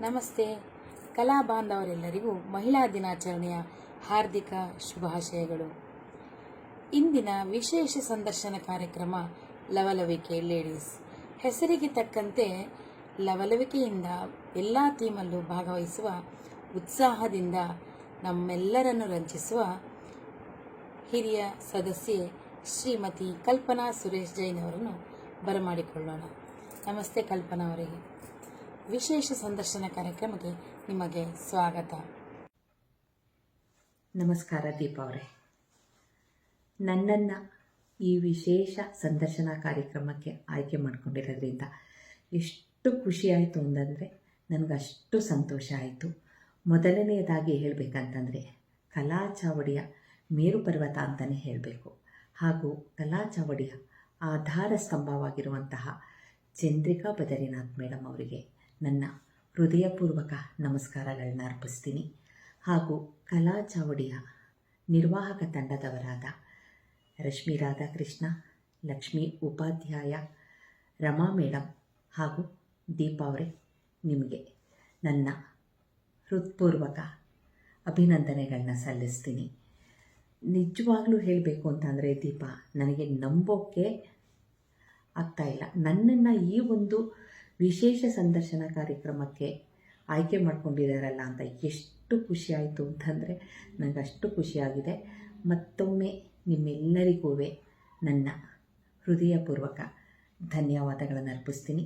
ನಮಸ್ತೆ. ಕಲಾ ಬಾಂಧವರೆಲ್ಲರಿಗೂ ಮಹಿಳಾ ದಿನಾಚರಣೆಯ ಹಾರ್ದಿಕ ಶುಭಾಶಯಗಳು. ಇಂದಿನ ವಿಶೇಷ ಸಂದರ್ಶನ ಕಾರ್ಯಕ್ರಮ ಲವಲವಿಕೆ ಲೇಡೀಸ್. ಹೆಸರಿಗೆ ತಕ್ಕಂತೆ ಲವಲವಿಕೆಯಿಂದ ಎಲ್ಲ ಥೀಮಲ್ಲೂ ಭಾಗವಹಿಸುವ ಉತ್ಸಾಹದಿಂದ ನಮ್ಮೆಲ್ಲರನ್ನು ರಂಜಿಸುವ ಹಿರಿಯ ಸದಸ್ಯೆ ಶ್ರೀಮತಿ ಕಲ್ಪನಾ ಸುರೇಶ್ ಜೈನ್ ಅವರನ್ನು ಬರಮಾಡಿಕೊಳ್ಳೋಣ. ನಮಸ್ತೆ ಕಲ್ಪನಾ ಅವರಿಗೆ ವಿಶೇಷ ಸಂದರ್ಶನ ಕಾರ್ಯಕ್ರಮಕ್ಕೆ ನಿಮಗೆ ಸ್ವಾಗತ. ನಮಸ್ಕಾರ ದೀಪ ಅವರೇ. ನನ್ನನ್ನು ಈ ವಿಶೇಷ ಸಂದರ್ಶನ ಕಾರ್ಯಕ್ರಮಕ್ಕೆ ಆಯ್ಕೆ ಮಾಡಿಕೊಂಡಿರೋದ್ರಿಂದ ಎಷ್ಟು ಖುಷಿ ಆಯಿತು ಅಂತಂದರೆ ನನಗಷ್ಟು ಸಂತೋಷ ಆಯಿತು. ಮೊದಲನೆಯದಾಗಿ ಹೇಳಬೇಕಂತಂದರೆ ಕಲಾ ಚಾವಡಿಯ ಮೇರು ಪರ್ವತ ಅಂತಲೇ ಹೇಳಬೇಕು. ಹಾಗೂ ಕಲಾ ಚಾವಡಿಯ ಆಧಾರ ಸ್ತಂಭವಾಗಿರುವಂತಹ ಚಂದ್ರಿಕಾ ಬದರಿನಾಥ್ ಮೇಡಮ್ ಅವರಿಗೆ ನನ್ನ ಹೃದಯಪೂರ್ವಕ ನಮಸ್ಕಾರಗಳನ್ನ ಅರ್ಪಿಸ್ತೀನಿ. ಹಾಗೂ ಕಲಾ ಚಾವಡಿಯ ನಿರ್ವಾಹಕ ತಂಡದವರಾದ ರಶ್ಮಿ ರಾಧಾಕೃಷ್ಣ, ಲಕ್ಷ್ಮಿ ಉಪಾಧ್ಯಾಯ, ರಮಾ ಮೇಡಮ್ ಹಾಗೂ ದೀಪಾ ಅವರೇ ನಿಮಗೆ ನನ್ನ ಹೃತ್ಪೂರ್ವಕ ಅಭಿನಂದನೆಗಳನ್ನ ಸಲ್ಲಿಸ್ತೀನಿ. ನಿಜವಾಗ್ಲೂ ಹೇಳಬೇಕು ಅಂತಂದರೆ ದೀಪ, ನನಗೆ ನಂಬೋಕ್ಕೆ ಆಗ್ತಾಯಿಲ್ಲ ನನ್ನನ್ನು ಈ ಒಂದು ವಿಶೇಷ ಸಂದರ್ಶನ ಕಾರ್ಯಕ್ರಮಕ್ಕೆ ಆಯ್ಕೆ ಮಾಡ್ಕೊಂಡಿದ್ದಾರಲ್ಲ ಅಂತ ಎಷ್ಟು ಖುಷಿಯಾಯಿತು ಅಂತಂದರೆ ನನಗೆ ಅಷ್ಟು ಖುಷಿಯಾಗಿದೆ ಮತ್ತೊಮ್ಮೆ ನಿಮ್ಮೆಲ್ಲರಿಗೂ ನನ್ನ ಹೃದಯಪೂರ್ವಕ ಧನ್ಯವಾದಗಳನ್ನು ಅರ್ಪಿಸ್ತೀನಿ.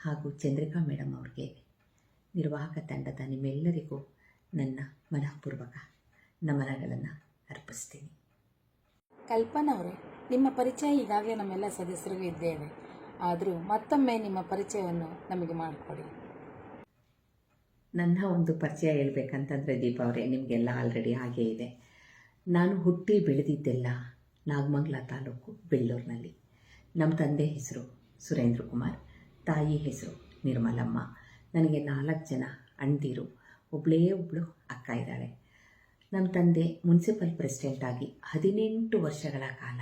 ಹಾಗೂ ಚಂದ್ರಿಕಾ ಮೇಡಮ್ ಅವ್ರಿಗೆ, ನಿರ್ವಾಹಕ ತಂಡದ ನಿಮ್ಮೆಲ್ಲರಿಗೂ ನನ್ನ ಮನಃಪೂರ್ವಕ ನಮನಗಳನ್ನು ಅರ್ಪಿಸ್ತೀನಿ. ಕಲ್ಪನಾ ಅವರೇ, ನಿಮ್ಮ ಪರಿಚಯ ಈಗಾಗಲೇ ನಮ್ಮೆಲ್ಲ ಸದಸ್ಯರಿಗೂ ಇದ್ದೇ ಇದೆ. ಆದರೂ ಮತ್ತೊಮ್ಮೆ ನಿಮ್ಮ ಪರಿಚಯವನ್ನು ನಮಗೆ ಮಾಡಿಕೊಡಿ. ನನ್ನ ಒಂದು ಪರಿಚಯ ಹೇಳ್ಬೇಕಂತಂದರೆ ದೀಪ ಅವರೇ, ನಿಮಗೆಲ್ಲ ಆಲ್ರೆಡಿ ಹಾಗೇ ಇದೆ. ನಾನು ಹುಟ್ಟಿ ಬೆಳೆದಿದ್ದೆಲ್ಲ ನಾಗಮಂಗಲ ತಾಲೂಕು ಬೆಳ್ಳೂರಿನಲ್ಲಿ. ನಮ್ಮ ತಂದೆ ಹೆಸರು ಸುರೇಂದ್ರ ಕುಮಾರ್, ತಾಯಿ ಹೆಸರು ನಿರ್ಮಲಮ್ಮ. ನನಗೆ ನಾಲ್ಕು ಜನ ಅಣ್ದಿರು ಒಬ್ಬಳೇ ಒಬ್ಬಳು ಅಕ್ಕ ಇದ್ದಾಳೆ. ನಮ್ಮ ತಂದೆ ಮುನ್ಸಿಪಲ್ ಪ್ರೆಸಿಡೆಂಟ್ ಆಗಿ ಹದಿನೆಂಟು ವರ್ಷಗಳ ಕಾಲ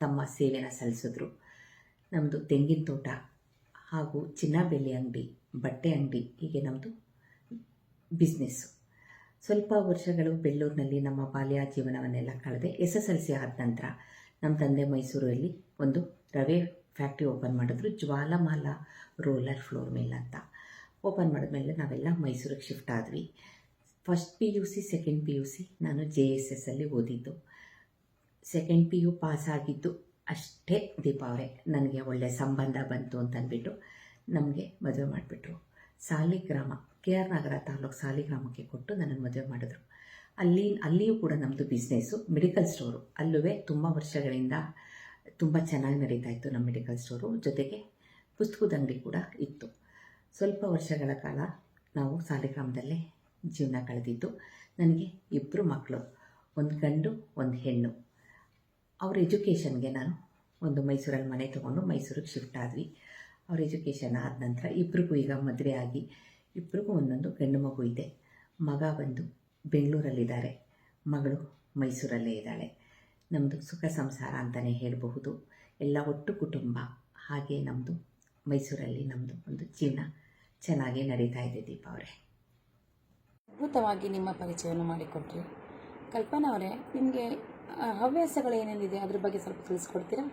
ತಮ್ಮ ಸೇವೆನ ಸಲ್ಲಿಸಿದ್ರು. ನಮ್ಮದು ತೆಂಗಿನ ತೋಟ ಹಾಗೂ ಚಿನ್ನ ಬೆಳ್ಳಿ ಅಂಗಡಿ, ಬಟ್ಟೆ ಅಂಗಡಿ ಹೀಗೆ ನಮ್ಮದು ಬಿಸ್ನೆಸ್ಸು ಸ್ವಲ್ಪ ವರ್ಷಗಳು ಬೆಳ್ಳೂರಿನಲ್ಲಿ ನಮ್ಮ ಬಾಲ್ಯ ಜೀವನವನ್ನೆಲ್ಲ ಕಳೆದೆ. ಎಸ್ ಎಸ್ ಎಲ್ ಸಿ ಆದ ನಂತರ ನಮ್ಮ ತಂದೆ ಮೈಸೂರಲ್ಲಿ ಒಂದು ರವೆ ಫ್ಯಾಕ್ಟ್ರಿ ಓಪನ್ ಮಾಡಿದ್ರು. ಜ್ವಾಲಮಾಲ ರೋಲರ್ ಫ್ಲೋರ್ ಮೇಲ್ ಅಂತ. ಓಪನ್ ಮಾಡಿದ್ಮೇಲೆ ನಾವೆಲ್ಲ ಮೈಸೂರಿಗೆ ಶಿಫ್ಟ್ ಆದ್ವಿ. First P U C second P U C ನಾನು ಜೆ ಎಸ್ ಎಸ್ ಅಲ್ಲಿ ಓದಿದ್ದು. ಸೆಕೆಂಡ್ ಪಿ ಯು ಪಾಸ್ ಆಗಿದ್ದು ಅಷ್ಟೇ ದೀಪ ಅವರೇ. ನನಗೆ ಒಳ್ಳೆಯ ಸಂಬಂಧ ಬಂತು ಅಂತಂದ್ಬಿಟ್ಟು ನಮಗೆ ಮದುವೆ ಮಾಡಿಬಿಟ್ರು. ಸಾಲಿಗ್ರಾಮ, ಕೆ ಆರ್ ನಗರ ತಾಲೂಕು ಸಾಲಿಗ್ರಾಮಕ್ಕೆ ಕೊಟ್ಟು ನನ್ನನ್ನು ಮದುವೆ ಮಾಡಿದ್ರು. ಅಲ್ಲಿ, ಅಲ್ಲಿಯೂ ಕೂಡ ನಮ್ಮದು ಬಿಸ್ನೆಸ್ಸು ಮೆಡಿಕಲ್ ಸ್ಟೋರು ಅಲ್ಲೂ ತುಂಬ ವರ್ಷಗಳಿಂದ ತುಂಬ ಚೆನ್ನಾಗಿ ನಡೀತಾ ಇತ್ತು ನಮ್ಮ ಮೆಡಿಕಲ್ ಸ್ಟೋರು ಜೊತೆಗೆ ಪುಸ್ತಕದ ಅಂಗಡಿ ಕೂಡ ಇತ್ತು. ಸ್ವಲ್ಪ ವರ್ಷಗಳ ಕಾಲ ನಾವು ಸಾಲಿಗ್ರಾಮದಲ್ಲೇ ಜೀವನ ಕಳೆದಿದ್ದು. ನನಗೆ ಇಬ್ಬರು ಮಕ್ಕಳು ಒಂದು ಗಂಡು, ಒಂದು ಹೆಣ್ಣು. ಅವ್ರ ಎಜುಕೇಷನ್ಗೆ ನಾನು ಒಂದು ಮೈಸೂರಲ್ಲಿ ಮನೆ ತೊಗೊಂಡು ಮೈಸೂರಿಗೆ ಶಿಫ್ಟ್ ಆದ್ವಿ. ಅವ್ರ ಎಜುಕೇಷನ್ ಆದ ನಂತರ ಇಬ್ಬರಿಗೂ ಈಗ ಮದುವೆ ಆಗಿ ಇಬ್ಬರಿಗೂ ಒಂದೊಂದು ಗಂಡು ಮಗು ಇದೆ. ಮಗ ಬಂದು ಬೆಂಗಳೂರಲ್ಲಿದ್ದಾರೆ. ಮಗಳು ಮೈಸೂರಲ್ಲೇ ಇದ್ದಾಳೆ. ನಮ್ಮದು ಸುಖ ಸಂಸಾರ ಅಂತಲೇ ಹೇಳಬಹುದು. ಎಲ್ಲ ಒಟ್ಟು ಕುಟುಂಬ. ಹಾಗೆ ನಮ್ಮದು ಮೈಸೂರಲ್ಲಿ ನಮ್ಮದು ಒಂದು ಜೀವನ ಚೆನ್ನಾಗಿ ನಡೀತಾ ಇದೆ ದೀಪ ಅವರೇ. ಅದ್ಭುತವಾಗಿ ನಿಮ್ಮ ಪರಿಚಯವನ್ನು ಮಾಡಿಕೊಟ್ರಿ. ಕಲ್ಪನಾ ಅವರೇ, ನಿಮಗೆ ಹವ್ಯಾಸಗಳು ಏನೇನಿದೆ ಅದ್ರ ಬಗ್ಗೆ ಸ್ವಲ್ಪ ತಿಳಿಸ್ಕೊಡ್ತೀರಾ?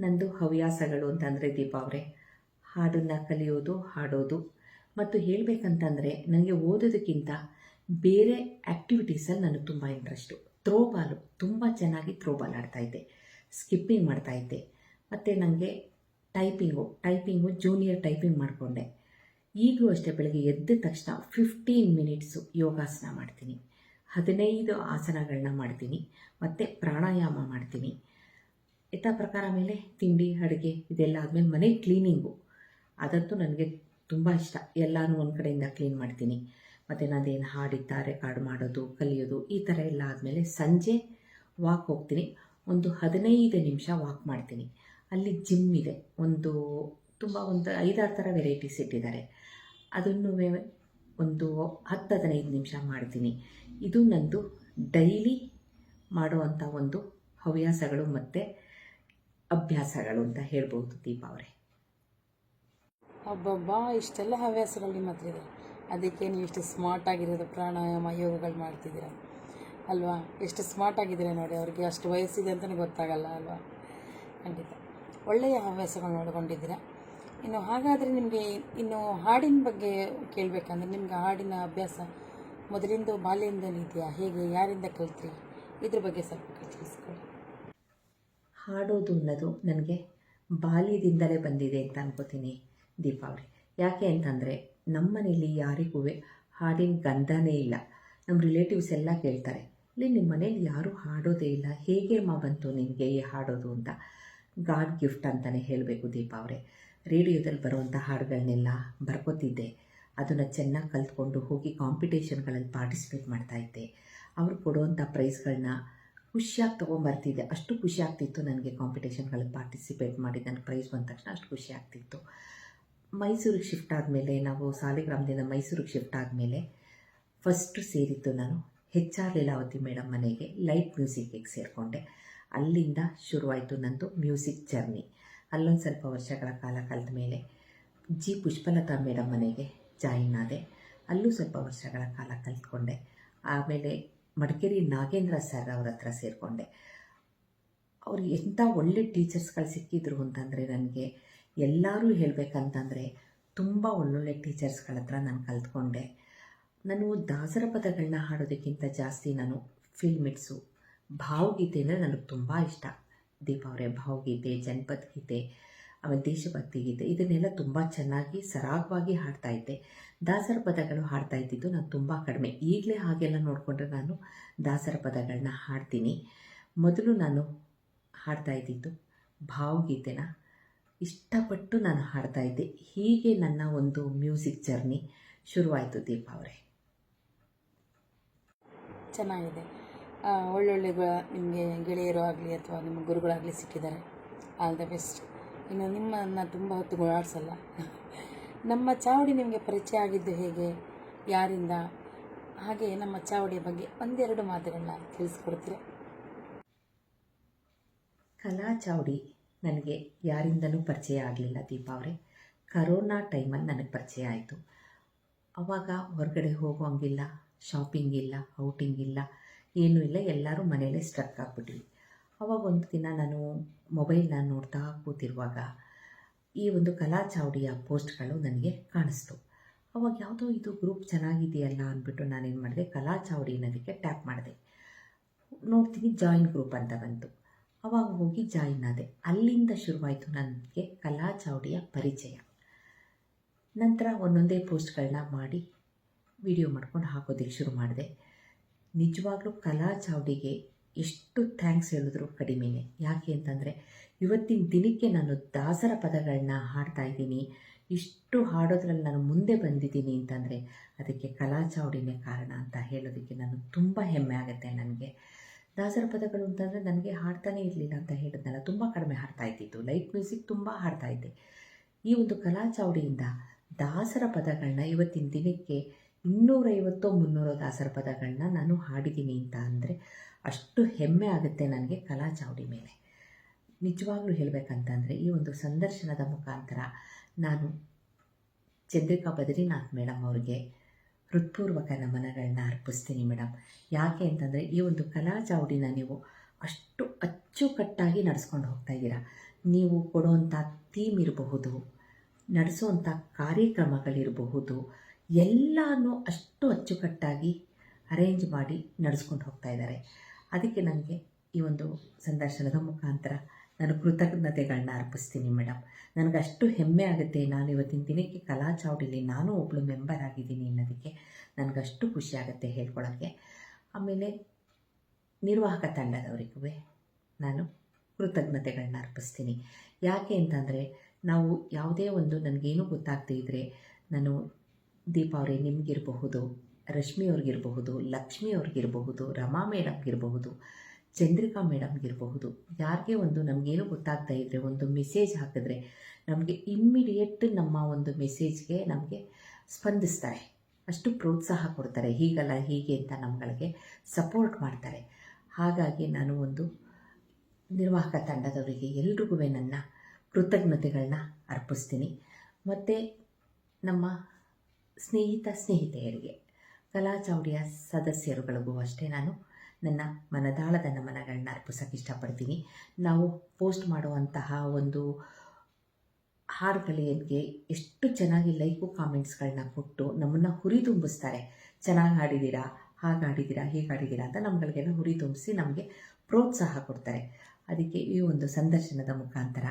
ನಂದು ಹವ್ಯಾಸಗಳು ಅಂತಂದರೆ ದೀಪ ಅವರೇ. ಹಾಡನ್ನು ಕಲಿಯೋದು, ಹಾಡೋದು. ಮತ್ತು ಹೇಳಬೇಕಂತಂದರೆ ನನಗೆ ಓದೋದಕ್ಕಿಂತ ಬೇರೆ ಆ್ಯಕ್ಟಿವಿಟೀಸಲ್ಲಿ ನನಗೆ ತುಂಬ ಇಂಟ್ರೆಸ್ಟು ಥ್ರೋಬಾಲು ತುಂಬ ಚೆನ್ನಾಗಿ ಥ್ರೋಬಾಲ್ ಆಡ್ತಾಯಿದ್ದೆ. ಸ್ಕಿಪ್ಪಿಂಗ್ ಮಾಡ್ತಾಯಿದ್ದೆ. ಮತ್ತು ನನಗೆ ಟೈಪಿಂಗು ಟೈಪಿಂಗು ಜೂನಿಯರ್ ಟೈಪಿಂಗ್ ಮಾಡಿಕೊಂಡೆ. ಈಗಲೂ ಅಷ್ಟೇ ಬೆಳಗ್ಗೆ ಎದ್ದ ತಕ್ಷಣ ಫಿಫ್ಟೀನ್ ಮಿನಿಟ್ಸು ಯೋಗಾಸನ ಮಾಡ್ತೀನಿ. ಹದಿನೈದು ಆಸನಗಳನ್ನ ಮಾಡ್ತೀನಿ. ಮತ್ತು ಪ್ರಾಣಾಯಾಮ ಮಾಡ್ತೀನಿ. ಇತ ಪ್ರಕಾರ ಮೇಲೆ ತಿಂಡಿ, ಅಡುಗೆ ಇದೆಲ್ಲ ಆದಮೇಲೆ ಮನೆ ಕ್ಲೀನಿಂಗು ಅದಂತೂ ನನಗೆ ತುಂಬ ಇಷ್ಟ. ಎಲ್ಲನೂ ಒಂದು ಕಡೆಯಿಂದ ಕ್ಲೀನ್ ಮಾಡ್ತೀನಿ. ಮತ್ತು ನಾನೇನು ಹಾಡಿದ್ದ ರೆಕಾರ್ಡ್ ಮಾಡೋದು, ಕಲಿಯೋದು, ಈ ಥರ ಎಲ್ಲ ಆದಮೇಲೆ ಸಂಜೆ ವಾಕ್ ಹೋಗ್ತೀನಿ. ಒಂದು ಹದಿನೈದು ನಿಮಿಷ ವಾಕ್ ಮಾಡ್ತೀನಿ. ಅಲ್ಲಿ ಜಿಮ್ ಇದೆ. ಒಂದು ತುಂಬ ಒಂದು ಐದಾರು ಥರ ವೆರೈಟೀಸ್ ಇಟ್ಟಿದ್ದಾರೆ. ಅದನ್ನು ಒಂದು ಹತ್ತು, ಹದಿನೈದು ನಿಮಿಷ ಮಾಡ್ತೀನಿ. ಇದು ನಂದು ಡೈಲಿ ಮಾಡುವಂಥ ಒಂದು ಹವ್ಯಾಸಗಳು ಮತ್ತು ಅಭ್ಯಾಸಗಳು ಅಂತ ಹೇಳ್ಬೋದು ದೀಪ ಅವರೇ. ಅಬ್ಬಬ್ಬಾ, ಇಷ್ಟೆಲ್ಲ ಹವ್ಯಾಸಗಳು ನಿಮ್ಮ ಹತ್ರ ಇದೆ. ಅದಕ್ಕೆ ನೀವು ಇಷ್ಟು ಸ್ಮಾರ್ಟ್ ಆಗಿರೋದು ಪ್ರಾಣಾಯಾಮ ಯೋಗಗಳು ಮಾಡ್ತಿದ್ದೀರ? ಅಲ್ವಾ? ಎಷ್ಟು ಸ್ಮಾರ್ಟ್ ಆಗಿದ್ದೀರ ನೋಡಿ ಅವ್ರಿಗೆ, ಅಷ್ಟು ವಯಸ್ಸಿದೆ ಅಂತಲೇ ಗೊತ್ತಾಗಲ್ಲ, ಅಲ್ವಾ? ಖಂಡಿತ. ಒಳ್ಳೆಯ ಹವ್ಯಾಸಗಳು ನೋಡ್ಕೊಂಡಿದ್ದೀರ? ಇನ್ನು ಹಾಗಾದರೆ ನಿಮಗೆ ಇನ್ನು ಹಾಡಿನ ಬಗ್ಗೆ ಕೇಳಬೇಕಂದ್ರೆ ನಿಮ್ಗೆ ಹಾಡಿನ ಅಭ್ಯಾಸ ಮೊದಲಿಂದ ಬಾಲ್ಯದಿಂದಲೂ ಇದೆಯಾ? ಹೇಗೆ, ಯಾರಿಂದ ಕಲ್ತ್ರಿ? ಇದ್ರ ಬಗ್ಗೆ ಸ್ವಲ್ಪ ತಿಳಿಸ್ಕೊಳ್ಳಿ ಹಾಡೋದು ಅನ್ನೋದು ನನಗೆ ಬಾಲ್ಯದಿಂದಲೇ ಬಂದಿದೆ ಅಂತ ಅನ್ಕೋತೀನಿ ದೀಪಾವಳಿ. ಯಾಕೆ ಅಂತಂದರೆ ನಮ್ಮ ಮನೇಲಿ ಯಾರಿಗೂ ಹಾಡಿನ ಗಂಧನೇ ಇಲ್ಲ. ನಮ್ಮ ರಿಲೇಟಿವ್ಸ್ ಎಲ್ಲ ಕೇಳ್ತಾರೆ ಇಲ್ಲಿ ನಿಮ್ಮ ಮನೇಲಿ ಯಾರೂ ಹಾಡೋದೇ ಇಲ್ಲ. ಹೇಗೆ ಮಾ ಬಂತು ನಿಮಗೆ ಈ ಹಾಡೋದು ಅಂತ? ಗಾಡ್ ಗಿಫ್ಟ್ ಅಂತಲೇ ಹೇಳಬೇಕು ದೀಪಾವಳಿ. ರೇಡಿಯೋದಲ್ಲಿ ಬರುವಂಥ ಹಾಡುಗಳನ್ನೆಲ್ಲ ಬರ್ಕೋತಿದ್ದೆ. ಅದನ್ನು ಚೆನ್ನಾಗಿ ಕಲ್ತ್ಕೊಂಡು ಹೋಗಿ ಕಾಂಪಿಟೇಷನ್ಗಳಲ್ಲಿ ಪಾರ್ಟಿಸಿಪೇಟ್ ಮಾಡ್ತಾಯಿದ್ದೆ ಅವರು ಕೊಡುವಂಥ ಪ್ರೈಸ್ಗಳನ್ನ ಖುಷಿಯಾಗಿ ತೊಗೊಂಬರ್ತಿದ್ದೆ. ಅಷ್ಟು ಖುಷಿ ಆಗ್ತಿತ್ತು ನನಗೆ ಕಾಂಪಿಟೇಷನ್ಗಳಲ್ಲಿ ಪಾರ್ಟಿಸಿಪೇಟ್ ಮಾಡಿ. ನನಗೆ ಪ್ರೈಸ್ ಬಂದ ತಕ್ಷಣ ಅಷ್ಟು ಖುಷಿ ಆಗ್ತಿತ್ತು ಮೈಸೂರಿಗೆ ಶಿಫ್ಟ್ ಆದಮೇಲೆ ನಾವು ಸಾಲಿಗ್ರಾಮದಿಂದ ಮೈಸೂರಿಗೆ ಶಿಫ್ಟ್ ಆದಮೇಲೆ ಫಸ್ಟು ಸೇರಿದ್ದು ನಾನು ಹೆಚ್ ಆರ್ ಲೀಲಾವತಿ ಮೇಡಮ್ ಮನೆಗೆ ಲೈಟ್ ಮ್ಯೂಸಿಕ್ಗೆ ಸೇರಿಕೊಂಡೆ. ಅಲ್ಲಿಂದ ಶುರುವಾಯಿತು ನಂದು ಮ್ಯೂಸಿಕ್ ಜರ್ನಿ. ಅಲ್ಲೊಂದು ಸ್ವಲ್ಪ ವರ್ಷಗಳ ಕಾಲ ಕಲಿತ ಮೇಲೆ ಜಿ ಪುಷ್ಪಲತಾ ಮೇಡಮ್ ಮನೆಗೆ ಜಾಯಿನ್ ಆದೆ. ಅಲ್ಲೂ ಸ್ವಲ್ಪ ವರ್ಷಗಳ ಕಾಲ ಕಲ್ತ್ಕೊಂಡೆ ಆಮೇಲೆ ಮಡಿಕೇರಿ ನಾಗೇಂದ್ರ ಸರ್ ಅವ್ರ ಹತ್ರ ಸೇರಿಕೊಂಡೆ. ಅವ್ರು ಎಂಥ ಒಳ್ಳೆ ಟೀಚರ್ಸ್ಗಳು ಸಿಕ್ಕಿದ್ರು ಅಂತಂದರೆ ನನಗೆ ಎಲ್ಲರೂ ಹೇಳಬೇಕಂತಂದರೆ ತುಂಬ ಒಳ್ಳೊಳ್ಳೆ ಟೀಚರ್ಸ್ಗಳ ಹತ್ರ ನಾನು ಕಲ್ತ್ಕೊಂಡೆ ನಾನು ದಾಸರ ಪದಗಳನ್ನ ಹಾಡೋದಕ್ಕಿಂತ ಜಾಸ್ತಿ ನಾನು ಫಿಲ್ಮಿಟ್ಸು ಭಾವಗೀತೆ ಅಂದರೆ ನನಗೆ ತುಂಬ ಇಷ್ಟ. ದೀಪಾವಳಿ ಭಾವಗೀತೆ, ಜನಪದ ಗೀತೆ, ಆಮೇಲೆ ದೇಶಭಕ್ತಿ ಗೀತೆ, ಇದನ್ನೆಲ್ಲ ತುಂಬ ಚೆನ್ನಾಗಿ, ಸರಾಗವಾಗಿ ಹಾಡ್ತಾ ಇದ್ದೆ. ದಾಸರ ಪದಗಳು ಹಾಡ್ತಾ ಇದ್ದಿದ್ದು ನಾನು ತುಂಬ ಕಡಿಮೆ. ಈಗಲೇ ಹಾಗೆಲ್ಲ ನೋಡಿಕೊಂಡ್ರೆ ನಾನು ದಾಸರ ಪದಗಳನ್ನ ಹಾಡ್ತೀನಿ. ಮೊದಲು ನಾನು ಹಾಡ್ತಾ ಇದ್ದಿದ್ದು ಭಾವಗೀತೆನ. ಇಷ್ಟಪಟ್ಟು ನಾನು ಹಾಡ್ತಾ ಇದ್ದೆ. ಹೀಗೆ ನನ್ನ ಒಂದು ಮ್ಯೂಸಿಕ್ ಜರ್ನಿ ಶುರುವಾಯಿತು ದೀಪಾವಳಿ ಚೆನ್ನಾಗಿದೆ. ಒಳ್ಳೊಳ್ಳೆ ನಿಮಗೆ ಗೆಳೆಯರು ಆಗಲಿ ಅಥವಾ ನಿಮ್ಮ ಗುರುಗಳಾಗಲಿ ಸಿಕ್ಕಿದ್ದಾರೆ. ಆಲ್ ದ ಬೆಸ್ಟ್ ಇನ್ನು ನಿಮ್ಮನ್ನು ತುಂಬ ಹೊತ್ತು ಗುಣಾಡಿಸಲ್ಲ ನಮ್ಮ ಚಾವಡಿ ನಿಮಗೆ ಪರಿಚಯ ಆಗಿದ್ದು ಹೇಗೆ? ಯಾರಿಂದ? ಹಾಗೆ ನಮ್ಮ ಚಾವಡಿಯ ಬಗ್ಗೆ ಒಂದೆರಡು ಮಾತುಗಳನ್ನ ತಿಳಿಸ್ಕೊಡ್ತೀರ? ಕಲಾ ಚಾವಡಿ ನನಗೆ ಯಾರಿಂದನೂ ಪರಿಚಯ ಆಗಲಿಲ್ಲ ದೀಪಾವಳಿ ಕರೋನಾ ಟೈಮಲ್ಲಿ ನನಗೆ ಪರಿಚಯ ಆಯಿತು. ಅವಾಗ ಹೊರಗಡೆ ಹೋಗೋಂಗಿಲ್ಲ ಶಾಪಿಂಗ್ ಇಲ್ಲ ಔಟಿಂಗ್ ಇಲ್ಲ. ಏನೂ ಇಲ್ಲ, ಎಲ್ಲರೂ ಮನೆಯಲ್ಲೇ ಸ್ಟ್ರಕ್ ಆಗಿಬಿಟ್ವಿ ಅವಾಗ ಒಂದು ದಿನ ನಾನು ಮೊಬೈಲ್ನ ನೋಡ್ತಾ ಕೂತಿರುವಾಗ ಈ ಒಂದು ಕಲಾ ಚಾವಡಿಯ ಪೋಸ್ಟ್ಗಳು ನನಗೆ ಕಾಣಿಸ್ತು. ಅವಾಗ ಯಾವುದೋ ಇದು ಗ್ರೂಪ್ ಚೆನ್ನಾಗಿದೆಯಲ್ಲ ಅಂದ್ಬಿಟ್ಟು ನಾನೇನು ಮಾಡಿದೆ, ಕಲಾ ಚಾವಡಿ ಅನ್ನೋದಕ್ಕೆ ಟ್ಯಾಪ್ ಮಾಡಿದೆ. ನೋಡ್ತೀನಿ ಜಾಯಿನ್ ಗ್ರೂಪ್ ಅಂತ ಬಂತು. ಅವಾಗ ಹೋಗಿ ಜಾಯಿನ್ ಆದೆ. ಅಲ್ಲಿಂದ ಶುರುವಾಯಿತು ನನಗೆ ಕಲಾ ಚಾವಡಿಯ ಪರಿಚಯ. ನಂತರ ಒಂದೊಂದೇ ಪೋಸ್ಟ್ಗಳನ್ನ ಮಾಡಿ ವಿಡಿಯೋ ಮಾಡ್ಕೊಂಡು ಹಾಕೋದಕ್ಕೆ ಶುರು ಮಾಡಿದೆ. ನಿಜವಾಗ್ಲೂ ಕಲಾ ಚಾವಡಿಗೆ ಎಷ್ಟು ಥ್ಯಾಂಕ್ಸ್ ಹೇಳಿದ್ರು ಕಡಿಮೆನೇ. ಯಾಕೆ ಅಂತಂದರೆ, ಇವತ್ತಿನ ದಿನಕ್ಕೆ ನಾನು ದಾಸರ ಪದಗಳನ್ನ ಹಾಡ್ತಾ ಇದ್ದೀನಿ. ಇಷ್ಟು ಹಾಡೋದ್ರಲ್ಲಿ ನಾನು ಮುಂದೆ ಬಂದಿದ್ದೀನಿ ಅಂತಂದರೆ, ಅದಕ್ಕೆ ಕಲಾ ಚಾವಡಿನೇ ಕಾರಣ ಅಂತ ಹೇಳೋದಕ್ಕೆ ನಾನು ತುಂಬ ಹೆಮ್ಮೆ ಆಗುತ್ತೆ ನನಗೆ. ದಾಸರ ಪದಗಳು ಅಂತಂದರೆ ನನಗೆ ಹಾಡ್ತಾನೇ ಇರಲಿಲ್ಲ ಅಂತ ಹೇಳಿದ್ನಲ್ಲ, ತುಂಬ ಕಡಿಮೆ ಹಾಡ್ತಾ ಇದ್ದಿತ್ತು. ಲೈಟ್ ಮ್ಯೂಸಿಕ್ ತುಂಬ ಹಾಡ್ತಾ ಇದ್ದೆ. ಈ ಒಂದು ಕಲಾ ಚಾವಡಿಯಿಂದ ದಾಸರ ಪದಗಳನ್ನ ಇವತ್ತಿನ ದಿನಕ್ಕೆ ಇನ್ನೂರೈವತ್ತೋ ಮುನ್ನೂರೋ ದಾಸರ ಪದಗಳನ್ನ ನಾನು ಹಾಡಿದ್ದೀನಿ ಅಂತ ಅಂದರೆ ಅಷ್ಟು ಹೆಮ್ಮೆ ಆಗುತ್ತೆ ನನಗೆ ಕಲಾ ಚಾವಡಿ ಮೇಲೆ. ನಿಜವಾಗ್ಲೂ ಹೇಳಬೇಕಂತಂದರೆ ಈ ಒಂದು ಸಂದರ್ಶನದ ಮುಖಾಂತರ ನಾನು ಚಂದ್ರಿಕಾ ಬದ್ರಿನಾಥ್ ಮೇಡಮ್ ಅವ್ರಿಗೆ ಹೃತ್ಪೂರ್ವಕ ನಮನಗಳನ್ನ ಅರ್ಪಿಸ್ತೀನಿ ಮೇಡಮ್ ಯಾಕೆ ಅಂತಂದರೆ ಈ ಒಂದು ಕಲಾ ಚಾವಡಿನ ನೀವು ಅಷ್ಟು ಅಚ್ಚುಕಟ್ಟಾಗಿ ನಡೆಸ್ಕೊಂಡು ಹೋಗ್ತಾ ಇದ್ದೀರಾ. ನೀವು ಕೊಡೋವಂಥ ಥೀಮ್ ಇರಬಹುದು ನಡೆಸುವಂಥ ಕಾರ್ಯಕ್ರಮಗಳಿರಬಹುದು ಎಲ್ಲನೂ ಅಷ್ಟು ಅಚ್ಚುಕಟ್ಟಾಗಿ ಅರೇಂಜ್ ಮಾಡಿ ನಡೆಸ್ಕೊಂಡು ಹೋಗ್ತಾ ಇದ್ದಾರೆ. ಅದಕ್ಕೆ ನನಗೆ ಈ ಒಂದು ಸಂದರ್ಶನದ ಮುಖಾಂತರ ನಾನು ಕೃತಜ್ಞತೆಗಳನ್ನ ಅರ್ಪಿಸ್ತೀನಿ ಮೇಡಮ್ ನನಗೆ ಅಷ್ಟು ಹೆಮ್ಮೆ ಆಗುತ್ತೆ. ನಾನು ಇವತ್ತಿನ ದಿನಕ್ಕೆ ಕಲಾ ಚಾವಡಿಲಿ ನಾನು ಒಬ್ಬಳು ಮೆಂಬರ್ ಆಗಿದ್ದೀನಿ ಅನ್ನೋದಕ್ಕೆ ನನಗಷ್ಟು ಖುಷಿ ಆಗುತ್ತೆ ಹೇಳ್ಕೊಳ್ಳೋಕ್ಕೆ ಆಮೇಲೆ ನಿರ್ವಾಹಕ ತಂಡದವರಿಗೂ ನಾನು ಕೃತಜ್ಞತೆಗಳನ್ನ ಅರ್ಪಿಸ್ತೀನಿ. ಯಾಕೆ ಅಂತಂದರೆ ನಾವು ಯಾವುದೇ ಒಂದು ನನಗೇನು ಗೊತ್ತಾಗದೇ ಇದ್ದರೆ ನಾನು ದೀಪಾವಳಿ ನಿಮಗಿರಬಹುದು ರಶ್ಮಿ ಅವ್ರಿಗಿರಬಹುದು ಲಕ್ಷ್ಮಿ ರಮಾ ಮೇಡಮ್ಗಿರಬಹುದು, ಚಂದ್ರಿಕಾ ಮೇಡಮ್ಗಿರಬಹುದು. ಯಾರಿಗೆ ಒಂದು ನಮಗೇನು ಗೊತ್ತಾಗ್ತಾ ಇದ್ದರೆ ಒಂದು ಮೆಸೇಜ್ ಹಾಕಿದ್ರೆ ನಮಗೆ ಇಮ್ಮಿಡಿಯೇಟ್ ನಮ್ಮ ಒಂದು ಮೆಸೇಜ್ಗೆ ನಮಗೆ ಸ್ಪಂದಿಸ್ತಾರೆ. ಅಷ್ಟು ಪ್ರೋತ್ಸಾಹ ಕೊಡ್ತಾರೆ. ಹೀಗಲ್ಲ, ಹೀಗೆ ಅಂತ ನಮ್ಮಗಳಿಗೆ ಸಪೋರ್ಟ್ ಮಾಡ್ತಾರೆ. ಹಾಗಾಗಿ ನಾನು ಒಂದು ನಿರ್ವಾಹಕ ತಂಡದವರಿಗೆ ಎಲ್ರಿಗೂ ನನ್ನ ಕೃತಜ್ಞತೆಗಳನ್ನ ಅರ್ಪಿಸ್ತೀನಿ. ಮತ್ತು ನಮ್ಮ ಸ್ನೇಹಿತ ಸ್ನೇಹಿತೆಯರಿಗೆ, ಕಲಾ ಚೌಡಿಯ ಸದಸ್ಯರುಗಳಿಗೂ ಅಷ್ಟೇ ನಾನು ನನ್ನ ಮನದಾಳದ ನಮನಗಳನ್ನ ಅರ್ಪಿಸೋಕೆ ಇಷ್ಟಪಡ್ತೀನಿ. ನಾವು ಪೋಸ್ಟ್ ಮಾಡುವಂತಹ ಒಂದು ಹಾಡುಗಳಿಗೆ ಎಷ್ಟು ಚೆನ್ನಾಗಿ ಲೈಕು ಕಾಮೆಂಟ್ಸ್ಗಳನ್ನ ಕೊಟ್ಟು ನಮ್ಮನ್ನು ಹುರಿದುಂಬಿಸ್ತಾರೆ ಚೆನ್ನಾಗಿ ಹಾಡಿದ್ದೀರಾ ಹಾಗೆ ಹಾಡಿದ್ದೀರಾ ಹೀಗೆ ಹಾಡಿದ್ದೀರಾ ಅಂತ ನಮ್ಮಗಳಿಗೆಲ್ಲ ಹುರಿ ತುಂಬಿಸಿ ನಮಗೆ ಪ್ರೋತ್ಸಾಹ ಕೊಡ್ತಾರೆ. ಅದಕ್ಕೆ ಈ ಒಂದು ಸಂದರ್ಶನದ ಮುಖಾಂತರ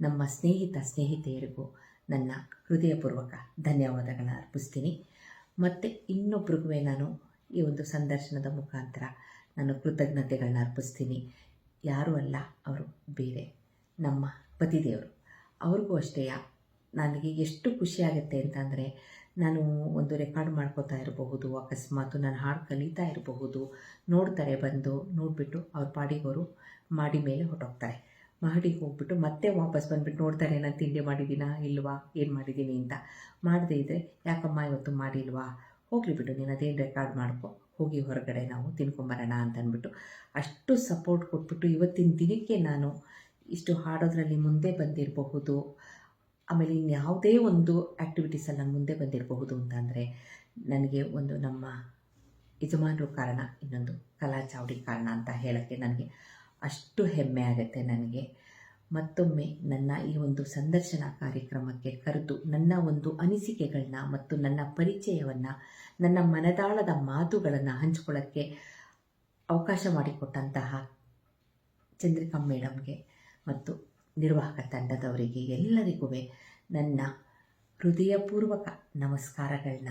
ನಮ್ಮ ಸ್ನೇಹಿತ ಸ್ನೇಹಿತೆಯರಿಗೂ ನನ್ನ ಹೃದಯಪೂರ್ವಕ ಧನ್ಯವಾದಗಳನ್ನ ಅರ್ಪಿಸ್ತೀನಿ. ಮತ್ತು ಇನ್ನೊಬ್ರಿಗೂ ನಾನು ಈ ಒಂದು ಸಂದರ್ಶನದ ಮುಖಾಂತರ ನಾನು ಕೃತಜ್ಞತೆಗಳನ್ನ ಅರ್ಪಿಸ್ತೀನಿ. ಯಾರೂ ಅಲ್ಲ, ಅವರು ಬೇರೆ. ನಮ್ಮ ಪತಿದೇವರು. ಅವ್ರಿಗೂ ಅಷ್ಟೇ ನನಗೆ ಎಷ್ಟು ಖುಷಿಯಾಗುತ್ತೆ ಅಂತಂದರೆ, ನಾನು ಒಂದು ರೆಕಾರ್ಡ್ ಮಾಡ್ಕೋತಾ ಇರಬಹುದು, ಅಕಸ್ಮಾತ್ ನಾನು ಹಾಡು ಕಲಿತಾ ಇರಬಹುದು, ನೋಡ್ತಾರೆ ಬಂದು, ನೋಡಿಬಿಟ್ಟು ಅವ್ರ ಪಾಡಿಗೋರು, ಮಾಡಿ ಮೇಲೆ ಹೊರಟೋಗ್ತಾರೆ. ಮಾಡಿಗೆ ಹೋಗ್ಬಿಟ್ಟು ಮತ್ತೆ ವಾಪಸ್ ಬಂದುಬಿಟ್ಟು ನೋಡ್ತಾರೆ ನಾನು ತಿಂಡಿ ಮಾಡಿದ್ದೀನಾ ಇಲ್ವಾ, ಏನು ಮಾಡಿದ್ದೀನಿ ಅಂತ. ಮಾಡದೇ ಇದ್ದರೆ ಯಾಕಮ್ಮ ಇವತ್ತು ಮಾಡಿಲ್ವಾ? ಹೋಗಲಿ ಬಿಡು, ನೀನು ಅದೇನು ರೆಕಾರ್ಡ್ ಮಾಡ್ಕೊ. ಹೋಗಿ ಹೊರಗಡೆ ನಾವು ತಿನ್ಕೊಂಬರೋಣ ಅಂತ ಅಂದ್ಬಿಟ್ಟು ಅಷ್ಟು ಸಪೋರ್ಟ್ ಕೊಟ್ಬಿಟ್ಟು ಇವತ್ತಿನ ದಿನಕ್ಕೆ ನಾನು ಇಷ್ಟು ಹಾಡೋದ್ರಲ್ಲಿ ಮುಂದೆ ಬಂದಿರಬಹುದು. ಆಮೇಲೆ ಇನ್ಯಾವುದೇ ಒಂದು ಆ್ಯಕ್ಟಿವಿಟೀಸಲ್ಲಿ ನಾನು ಮುಂದೆ ಬಂದಿರಬಹುದು ಅಂತಂದರೆ ನನಗೆ ಒಂದು ನಮ್ಮ ಯಜಮಾನರು ಕಾರಣ, ಇನ್ನೊಂದು ಕಲಾ ಚಾವಡಿ ಕಾರಣ ಅಂತ ಹೇಳೋಕ್ಕೆ ನನಗೆ ಅಷ್ಟು ಹೆಮ್ಮೆ ಆಗುತ್ತೆ ನನಗೆ. ಮತ್ತೊಮ್ಮೆ ನನ್ನ ಈ ಒಂದು ಸಂದರ್ಶನ ಕಾರ್ಯಕ್ರಮಕ್ಕೆ ಕರೆದು ನನ್ನ ಒಂದು ಅನಿಸಿಕೆಗಳನ್ನ ಮತ್ತು ನನ್ನ ಪರಿಚಯವನ್ನು, ನನ್ನ ಮನದಾಳದ ಮಾತುಗಳನ್ನು ಹಂಚ್ಕೊಳ್ಳೋಕ್ಕೆ ಅವಕಾಶ ಮಾಡಿಕೊಟ್ಟಂತಹ ಚಂದ್ರಿಕಾ ಮೇಡಮ್ಗೆ ಮತ್ತು ನಿರ್ವಾಹಕ ತಂಡದವರಿಗೆ ಎಲ್ಲರಿಗೂ ನನ್ನ ಹೃದಯಪೂರ್ವಕ ನಮಸ್ಕಾರಗಳನ್ನ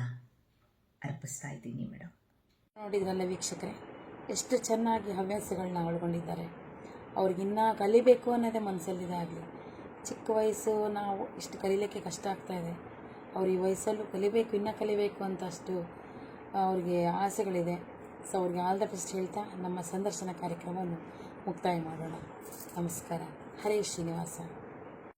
ಅರ್ಪಿಸ್ತಾ ಇದ್ದೀನಿ ಮೇಡಮ್. ನೋಡಿದ್ರಲ್ಲ ವೀಕ್ಷಕರೇ, ಎಷ್ಟು ಚೆನ್ನಾಗಿ ಹವ್ಯಾಸಗಳನ್ನ ಒಳಗೊಂಡಿದ್ದಾರೆ ಅವ್ರಿಗಿನ್ನೂ ಕಲಿಬೇಕು ಅನ್ನೋದೇ ಮನಸ್ಸಲ್ಲಿದಾಗಲಿ ಚಿಕ್ಕ ವಯಸ್ಸು ನಾವು ಇಷ್ಟು ಕಲೀಲಿಕ್ಕೆ ಕಷ್ಟ ಆಗ್ತಾ ಇದೆ. ಅವ್ರು ಈ ವಯಸ್ಸಲ್ಲೂ ಕಲಿಬೇಕು, ಇನ್ನೂ ಕಲಿಬೇಕು ಅಂತ ಅಷ್ಟು ಅವ್ರಿಗೆ ಆಸೆಗಳಿದೆ. ಸೊ ಅವ್ರಿಗೆ ಆಲ್ ದ ಬೆಸ್ಟ್ ಹೇಳ್ತಾ ನಮ್ಮ ಸಂದರ್ಶನ ಕಾರ್ಯಕ್ರಮವನ್ನು ಮುಕ್ತಾಯ ಮಾಡೋಣ. ನಮಸ್ಕಾರ. ಹರೇ ಶ್ರೀನಿವಾಸ.